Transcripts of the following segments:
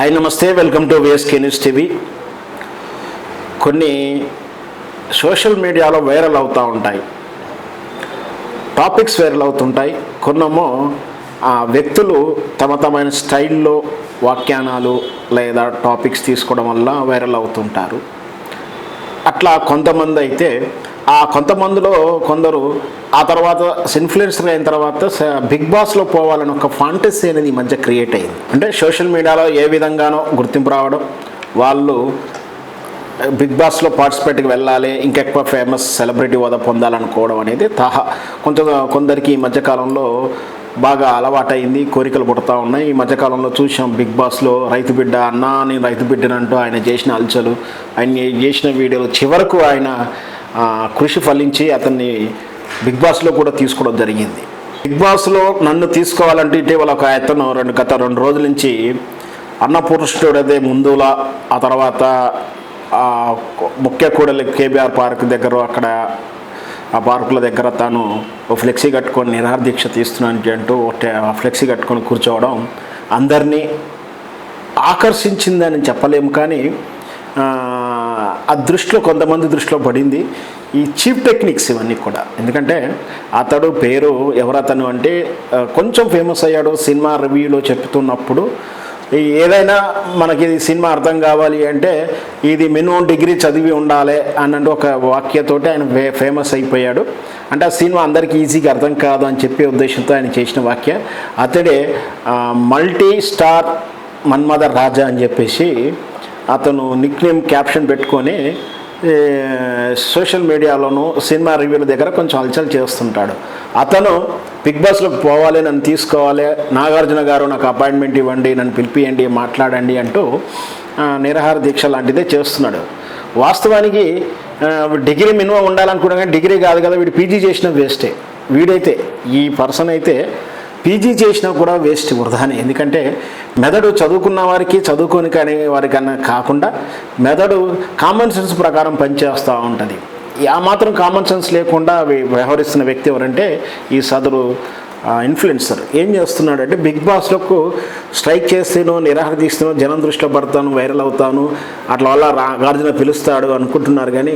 Hi నమస్తే. Welcome to VSK news TV కొన్ని social మీడియాలో వైరల్ అవుతూ ఉంటాయి. టాపిక్స్ వైరల్ అవుతుంటాయి. కొన్నేమో ఆ వ్యక్తులు తమ తమైన స్టైల్లో వ్యాఖ్యానాలు లేదా టాపిక్స్ తీసుకోవడం వల్ల వైరల్ అవుతుంటారు. అట్లా కొంతమంది అయితే ఆ కొంతమందిలో కొందరు ఆ తర్వాత ఇన్ఫ్లుయెన్సర్ అయిన తర్వాత బిగ్ బాస్లో పోవాలని ఒక ఫాంటసీ అనేది ఈ మధ్య క్రియేట్ అయింది. అంటే సోషల్ మీడియాలో ఏ విధంగానో గుర్తింపు రావడం వాళ్ళు బిగ్ బాస్లో పార్టిసిపేట్కి వెళ్ళాలి ఇంకెక్కువ ఫేమస్ సెలబ్రిటీ హోదా పొందాలనుకోవడం అనేది తహా. కొంత కొందరికి ఈ మధ్యకాలంలో బాగా అలవాటైంది కోరికలు పుడతా ఉన్నాయి. ఈ మధ్యకాలంలో చూసాం బిగ్ బాస్లో రైతు బిడ్డ అన్నా నేను రైతు బిడ్డనంటూ ఆయన చేసిన అల్చలు ఆయన చేసిన వీడియోలు చివరకు ఆయన కృషి ఫలించి అతన్ని బిగ్ బాస్లో కూడా తీసుకోవడం జరిగింది. బిగ్ బాస్లో నన్ను తీసుకోవాలంటే ఇటీవల ఒక అతను రెండు గత రెండు రోజుల నుంచి అన్నపూర్ణుడదే ముందులా ఆ తర్వాత ముఖ్య కూడలి కేబీఆర్ పార్క్ దగ్గర అక్కడ ఆ పార్కుల దగ్గర తాను ఓ ఫ్లెక్సీ కట్టుకొని నిరాహార దీక్ష తీస్తున్నాను అంటూ ఫ్లెక్సీ కట్టుకొని కూర్చోవడం అందరినీ ఆకర్షించిందని చెప్పలేము కానీ ఆ, దృష్టిలో కొంతమంది దృష్టిలో పడింది ఈ చీప్ టెక్నిక్స్ ఇవన్నీ కూడా. ఎందుకంటే అతడు పేరు ఎవరతను అంటే కొంచెం ఫేమస్ అయ్యాడు సినిమా రివ్యూలో చెప్తున్నప్పుడు. ఈ ఏదైనా మనకి ఇది సినిమా అర్థం కావాలి అంటే ఇది మినిమం డిగ్రీ చదివి ఉండాలి అన్నట్టు ఒక వాక్యతోటి ఆయన ఫేమస్ అయిపోయాడు. అంటే ఆ సినిమా అందరికీ ఈజీగా అర్థం కాదు అని చెప్పే ఉద్దేశంతో ఆయన చేసిన వాక్య. అతడే మల్టీ స్టార్ మన్మద రాజా అని చెప్పేసి అతను నిక్ నేమ్ క్యాప్షన్ పెట్టుకొని సోషల్ మీడియాలోనూ సినిమా రివ్యూల దగ్గర కొంచెం హల్చల్ చేస్తుంటాడు. అతను బిగ్ బాస్లోకి పోవాలి నన్ను తీసుకోవాలి నాగార్జున గారు నాకు అపాయింట్మెంట్ ఇవ్వండి నన్ను పిలిపియండి మాట్లాడండి అంటూ నిరహార నిరాహార దీక్ష లాంటిదే చేస్తున్నాడు. వాస్తవానికి డిగ్రీ మినిమం ఉండాలనుకున్నా కానీ డిగ్రీ కాదు కదా వీడు పీజీ చేసిన వేస్టే వీడైతే ఈ పర్సన్ అయితే పీజీ చేసినా కూడా వేస్ట్ వృధానే ఎందుకంటే మెదడు చదువుకున్న వారికి చదువుకొని కానీ వారికన్నా కాకుండా మెదడు కామన్ సెన్స్ ప్రకారం పనిచేస్తూ ఉంటుంది. ఆ మాత్రం కామన్ సెన్స్ లేకుండా వ్యవహరిస్తున్న వ్యక్తి ఎవరంటే ఈ సదరు ఇన్ఫ్లుయెన్సర్ ఏం చేస్తున్నాడంటే బిగ్ బాస్లకు స్ట్రైక్ చేస్తేనో నిరాహార తీస్తానో జనం దృష్టిలో పడతాను వైరల్ అవుతాను అట్లా వల్ల నాగార్జున పిలుస్తాడు అనుకుంటున్నారు. కానీ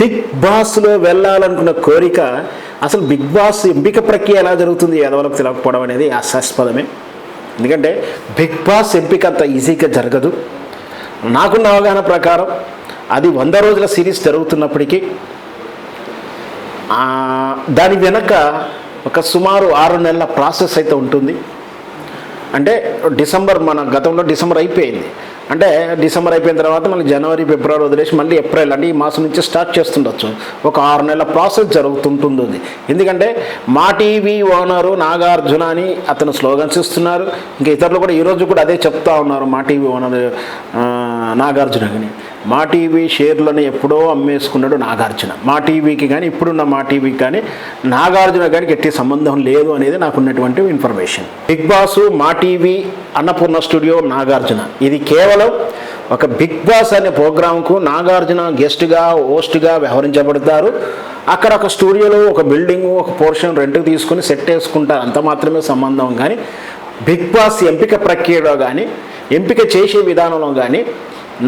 బిగ్ బాస్లో వెళ్ళాలనుకున్న కోరిక అసలు బిగ్ బాస్ ఎంపిక ప్రక్రియ ఎలా జరుగుతుంది ఎదవలకు తెలియకపోవడం అనేది హాస్యాస్పదమే ఎందుకంటే బిగ్ బాస్ ఎంపిక అంత ఈజీగా జరగదు. నాకున్న అవగాహన ప్రకారం అది వంద రోజుల సిరీస్ జరుగుతున్నప్పటికీ దాని వెనక ఒక సుమారు ఆరు నెలల ప్రాసెస్ అయితే ఉంటుంది. అంటే డిసెంబర్ మన గతంలో డిసెంబర్ అయిపోయింది. అంటే డిసెంబర్ అయిపోయిన తర్వాత మళ్ళీ జనవరి ఫిబ్రవరి వదిలేసి మళ్ళీ ఏప్రిల్ అంటే ఈ మాసం నుంచి స్టార్ట్ చేస్తుండొచ్చు. ఒక ఆరు నెలల ప్రాసెస్ జరుగుతుంటుంది. ఎందుకంటే మా టీవీ ఓనరు నాగార్జున అని అతను స్లోగన్స్ ఇస్తున్నారు. ఇంకా ఇతరులు కూడా ఈరోజు కూడా అదే చెప్తా ఉన్నారు మా టీవీ ఓనర్. నాగార్జున కానీ మా టీవీ షేర్లను ఎప్పుడో అమ్మేసుకున్నాడు నాగార్జున. మా టీవీకి కానీ ఇప్పుడున్న మా టీవీకి కానీ నాగార్జున గారికి ఎట్టి సంబంధం లేదు అనేది నాకు ఉన్నటువంటి information Big Boss Maa TV Annapurna studio Nagarjuna. ఇది కేవలం ఒక బిగ్ బాస్ అనే ప్రోగ్రాంకు నాగార్జున గెస్ట్గా హోస్ట్గా వ్యవహరించబడతారు. అక్కడ ఒక స్టూడియోలో ఒక బిల్డింగ్ ఒక పోర్షన్ రెంట్కి తీసుకుని సెట్ వేసుకుంటారు. అంత మాత్రమే సంబంధం కానీ బిగ్ బాస్ ఎంపిక ప్రక్రియలో కానీ ఎంపిక చేసే విధానంలో కానీ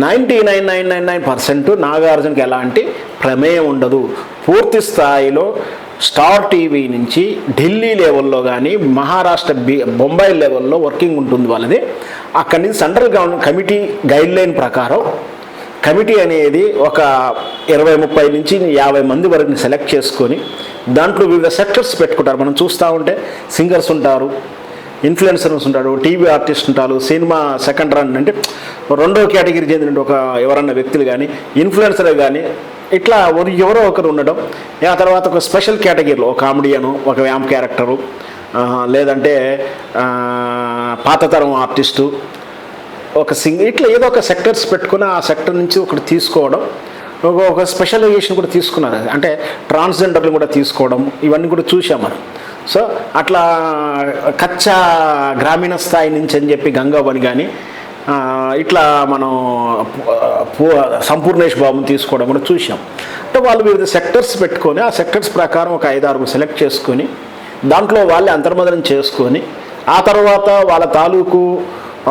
ninety nine nine nine nine percent నాగార్జునకి ఎలాంటి ప్రమేయం ఉండదు. పూర్తి స్థాయిలో స్టార్ టీవీ నుంచి ఢిల్లీ లెవెల్లో కానీ మహారాష్ట్ర బొంబాయి లెవెల్లో వర్కింగ్ ఉంటుంది వాళ్ళది. అక్కడి నుంచి సెంట్రల్ గవర్నమెంట్ కమిటీ గైడ్లైన్ ప్రకారం కమిటీ అనేది ఒక ఇరవై ముప్పై నుంచి యాభై మంది వరకు సెలెక్ట్ చేసుకొని దాంట్లో వివిధ సెక్టర్స్ పెట్టుకుంటారు. మనం చూస్తూ ఉంటే సింగర్స్ ఉంటారు ఇన్ఫ్లుయెన్సర్స్ ఉంటాడు టీవీ ఆర్టిస్ట్ ఉంటారు సినిమా సెకండ్ రన్ అంటే రెండో కేటగిరీ చెందిన ఒక ఎవరన్నా వ్యక్తులు కానీ ఇన్ఫ్లుయెన్సర్ కానీ ఇట్లా ఎవరో ఒకరు ఉండడం ఆ తర్వాత ఒక స్పెషల్ కేటగిరీలో ఒక కామెడియను ఒక వ్యామ్ క్యారెక్టరు లేదంటే పాతతరం ఆర్టిస్టు ఒక సింగ్ ఇట్లా ఏదో ఒక సెక్టర్స్ పెట్టుకుని ఆ సెక్టర్ నుంచి ఒకటి తీసుకోవడం ఒక ఒక స్పెషలైజేషన్ కూడా తీసుకున్నారు. అంటే ట్రాన్స్జెండర్లు కూడా తీసుకోవడం ఇవన్నీ కూడా చూసాం మనం. సో అట్లా కచ్చా గ్రామీణ స్థాయి నుంచి అని చెప్పి గంగావని కానీ ఇట్లా మనం పూ సంపూర్ణేష్ బాబుని తీసుకోవడం కూడా చూసాం అంటే వాళ్ళు వివిధ సెక్టర్స్ పెట్టుకొని ఆ సెక్టర్స్ ప్రకారం ఒక ఐదారు సెలెక్ట్ చేసుకొని దాంట్లో వాళ్ళే అంతర్మదనం చేసుకొని ఆ తర్వాత వాళ్ళ తాలూకు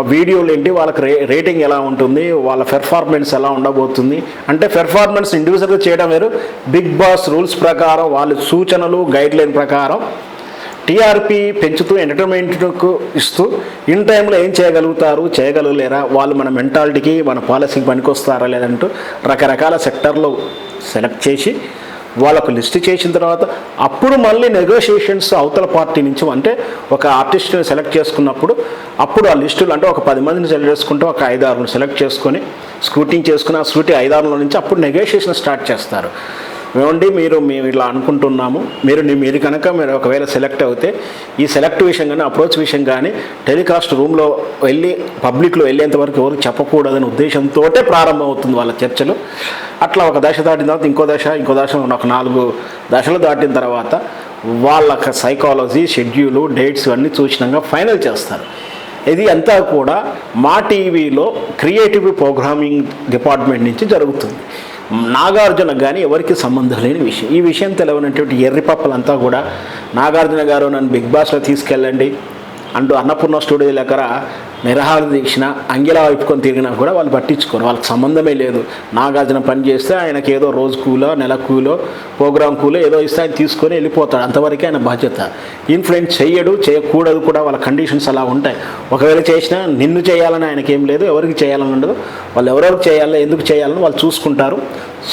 వీడియోలు ఏంటి వాళ్ళకి రే రేటింగ్ ఎలా ఉంటుంది వాళ్ళ పెర్ఫార్మెన్స్ ఎలా ఉండబోతుంది అంటే పెర్ఫార్మెన్స్ ఇండివిజువల్గా చేయడం వేరు బిగ్ బాస్ రూల్స్ ప్రకారం వాళ్ళ సూచనలు గైడ్లైన్ ప్రకారం టీఆర్పీ పెంచుతూ ఎంటర్టైన్మెంట్కు ఇస్తూ ఇన్ టైంలో ఏం చేయగలుగుతారు చేయగలగలేరా వాళ్ళు మన మెంటాలిటీకి మన పాలసీకి పనికొస్తారా లేదంటూ రకరకాల సెక్టర్లో సెలెక్ట్ చేసి వాళ్ళకు లిస్ట్ చేసిన తర్వాత అప్పుడు మళ్ళీ నెగోషియేషన్స్ అవతల పార్టీ నుంచి అంటే ఒక ఆర్టిస్ట్ని సెలెక్ట్ చేసుకున్నప్పుడు అప్పుడు ఆ లిస్టులు అంటే ఒక పది మందిని సెలెక్ట్ చేసుకుంటే ఒక ఐదారుని సెలెక్ట్ చేసుకొని స్క్రూటింగ్ చేసుకుని ఆ స్క్రూటీ ఐదారుల నుంచి అప్పుడు నెగోషియేషన్ స్టార్ట్ చేస్తారు. మేమండి మీరు మేము ఇలా అనుకుంటున్నాము. మీరు మీరు కనుక మీరు ఒకవేళ సెలెక్ట్ అవుతే ఈ సెలెక్ట్ విషయం కానీ అప్రోచ్ విషయం కానీ టెలికాస్ట్ రూమ్లో వెళ్ళి పబ్లిక్లో వెళ్ళేంత వరకు చెప్పకూడదని చెప్పకూడదనే ఉద్దేశంతో ప్రారంభమవుతుంది వాళ్ళ చర్చలు. అట్లా ఒక దశ దాటిన తర్వాత ఇంకో దశ ఇంకో దశ ఒక నాలుగు దశలు దాటిన తర్వాత వాళ్ళ సైకాలజీ షెడ్యూలు డేట్స్ అన్నీ చూసినాక ఫైనల్ చేస్తారు. ఇది అంతా కూడా మా టీవీలో క్రియేటివ్ ప్రోగ్రామింగ్ డిపార్ట్మెంట్ నుంచి జరుగుతుంది. నాగార్జున కానీ ఎవరికి సంబంధం లేని విషయం. ఈ విషయం తెలవనటువంటి ఎర్రి పప్పలంతా కూడా నాగార్జున గారు నన్ను బిగ్ బాస్లో తీసుకెళ్ళండి అంటూ అన్నపూర్ణ స్టూడియో దగ్గర నిరహార దీక్షణ అంగిలా వైపుకొని తిరిగినా కూడా వాళ్ళు పట్టించుకోరు. వాళ్ళకి సంబంధమే లేదు. నాగార్జున పని చేస్తే ఆయనకి ఏదో రోజు కూలో నెల కూలో ప్రోగ్రామ్ కూలో ఏదో ఇస్తే ఆయన తీసుకొని వెళ్ళిపోతాడు. అంతవరకే ఆయన బాధ్యత. ఇన్ఫ్లుయెన్స్ చేయడు చేయకూడదు కూడా వాళ్ళ కండిషన్స్ అలా ఉంటాయి. ఒకవేళ చేసినా నిన్ను చేయాలని ఆయనకి ఏం లేదు ఎవరికి చేయాలని ఉండదు. వాళ్ళు ఎవరెవరికి చేయాలో ఎందుకు చేయాలని వాళ్ళు చూసుకుంటారు.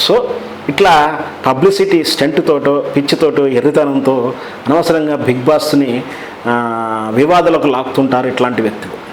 సో ఇట్లా పబ్లిసిటీ స్టెంట్తోటో పిచ్చితోటో ఎర్రితనంతో అనవసరంగా బిగ్ బాస్ని వివాదాలకు లాక్తుంటారు ఇట్లాంటి వ్యక్తులు.